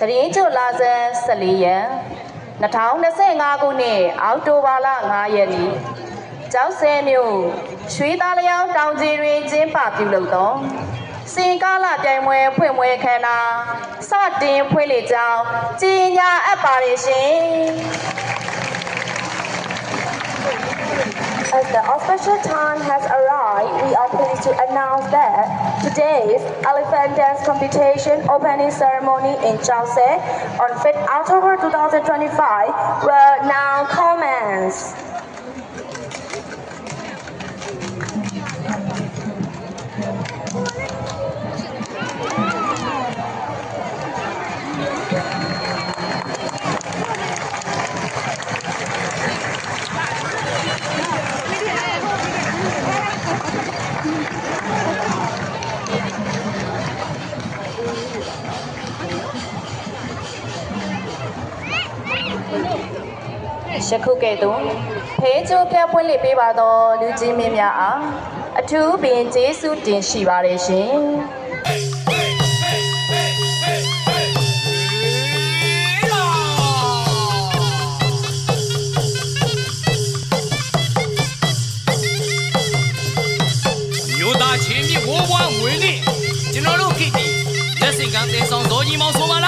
သတင်းကြိုလာဇန်14ရက်2025ခုနှစ်အောက်တိုဘာလ9ရက်နေ့ကျောက်ဆဲမြို့ရွှေသားလျောင်းတောင်ကြီးတွင်ကျင်းပပြုလုပ်သောစင်ကားလပြိုင်ပွဲဖွင့်ပွဲခမ်းနားစတင်ဖွင့်လှစ်ကြောင်းကြီးညာအပ်ပါရရှင် As the official time has arrived, we are pleased to announce that today's elephant dance competition opening ceremony in Chaose on 5th October 2025 will now commence. ယခုကဲ့သို့ဖေးကျိုးပြပွင့်လှစ်ပေးပါသောလူကြီးမင်းများအားအထူးပင်ကျေးဇူးတင်ရှိပါတယ်ရှင်မျိုးသားချင်းမြစ်ဝိုးဝါငွေနဲ့ကျွန်တော်တို့ခေတ်ကြီးလက်စင်ကန်းတဲဆောင်ဇော်ကြီးမောင်ဆိုပါလား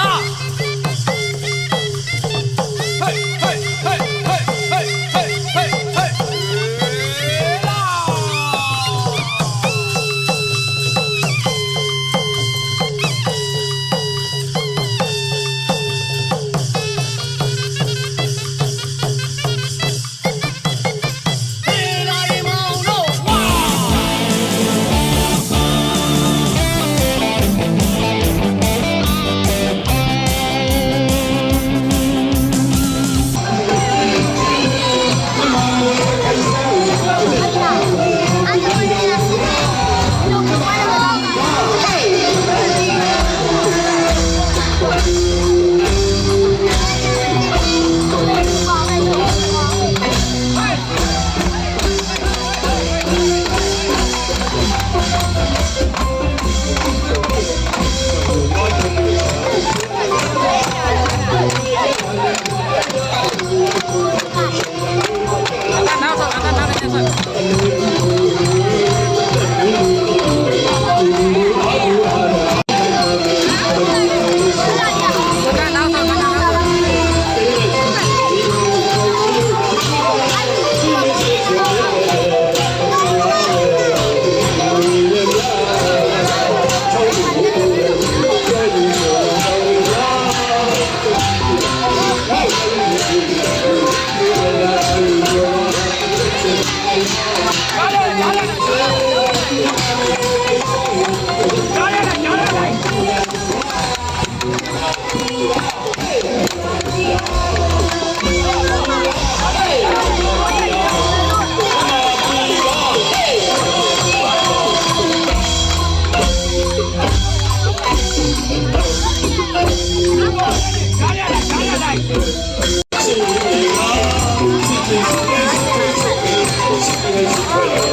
is brilliant.